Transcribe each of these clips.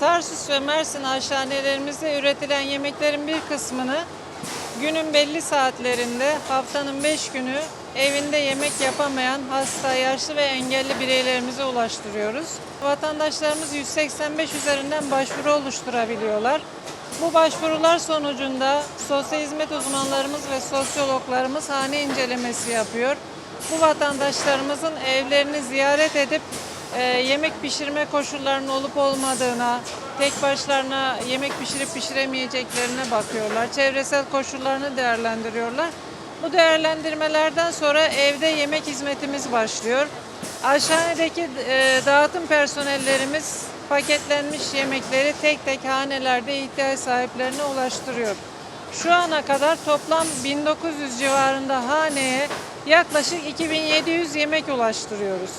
Tarsus ve Mersin hastanelerimizde üretilen yemeklerin bir kısmını günün belli saatlerinde haftanın 5 günü evinde yemek yapamayan hasta, yaşlı ve engelli bireylerimize ulaştırıyoruz. Vatandaşlarımız 185 üzerinden başvuru oluşturabiliyorlar. Bu başvurular sonucunda sosyal hizmet uzmanlarımız ve sosyologlarımız hane incelemesi yapıyor. Bu vatandaşlarımızın evlerini ziyaret edip e, yemek pişirme koşullarının olup olmadığına, tek başlarına yemek pişirip pişiremeyeceklerine bakıyorlar. Çevresel koşullarını değerlendiriyorlar. Bu değerlendirmelerden sonra evde yemek hizmetimiz başlıyor. Aşağıdaki e, dağıtım personellerimiz paketlenmiş yemekleri tek tek hanelerde ihtiyaç sahiplerine ulaştırıyor. Şu ana kadar toplam 1900 civarında haneye yaklaşık 2700 yemek ulaştırıyoruz.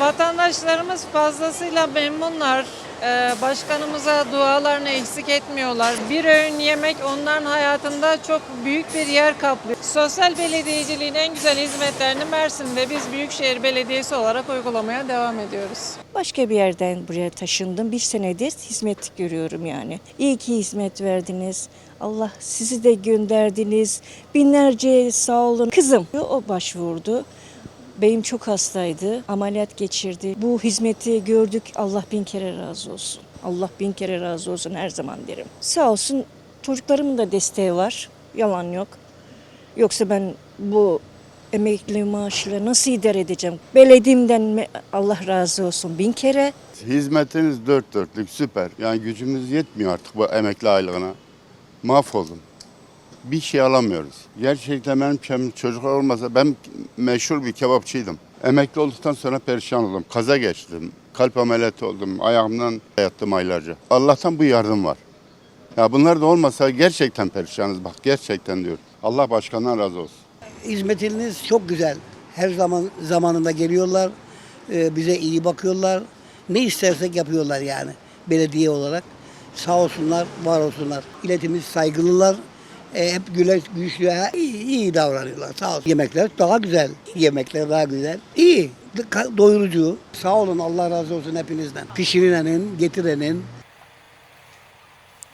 Vatandaşlarımız fazlasıyla memnunlar. Ee, Başkanımıza dualarını eksik etmiyorlar. Bir öğün yemek onların hayatında çok büyük bir yer kaplıyor. Sosyal belediyeciliğin en güzel hizmetlerini Mersin'de biz Büyükşehir Belediyesi olarak uygulamaya devam ediyoruz. Başka bir yerden buraya taşındım. Bir senedir hizmet görüyorum yani. İyi ki hizmet verdiniz. Allah sizi de gönderdiniz. Binlerce sağ olun. Kızım o başvurdu. Beyim çok hastaydı. Ameliyat geçirdi. Bu hizmeti gördük. Allah bin kere razı olsun. Allah bin kere razı olsun her zaman derim. Sağ olsun çocuklarımın da desteği var. Yalan yok. Yoksa ben bu emekli maaşıyla nasıl idare edeceğim? Belediyemden Allah razı olsun bin kere. Hizmetiniz dört dörtlük süper. Yani gücümüz yetmiyor artık bu emekli aylığına. Mahvoldum. Bir şey alamıyoruz. Gerçekten benim çocuklar olmasa ben meşhur bir kebapçıydım. Emekli olduktan sonra perişan oldum. Kaza geçtim. Kalp ameliyatı oldum. Ayağımdan yattım aylarca. Allah'tan bu yardım var. Ya bunlar da olmasa gerçekten perişanız bak gerçekten diyor. Allah başkandan razı olsun. Hizmetiniz çok güzel. Her zaman zamanında geliyorlar. e, Bize iyi bakıyorlar. Ne istersek yapıyorlar yani belediye olarak. Sağ olsunlar, var olsunlar. İletimiz saygılılar. E, hep güle, güçlü, ha, iyi, iyi davranıyorlar. Sağ olsun. Yemekler daha güzel. Yemekler daha güzel. İyi. Doyurucu. Sağ olun Allah razı olsun hepinizden. Pişirenin, getirenin,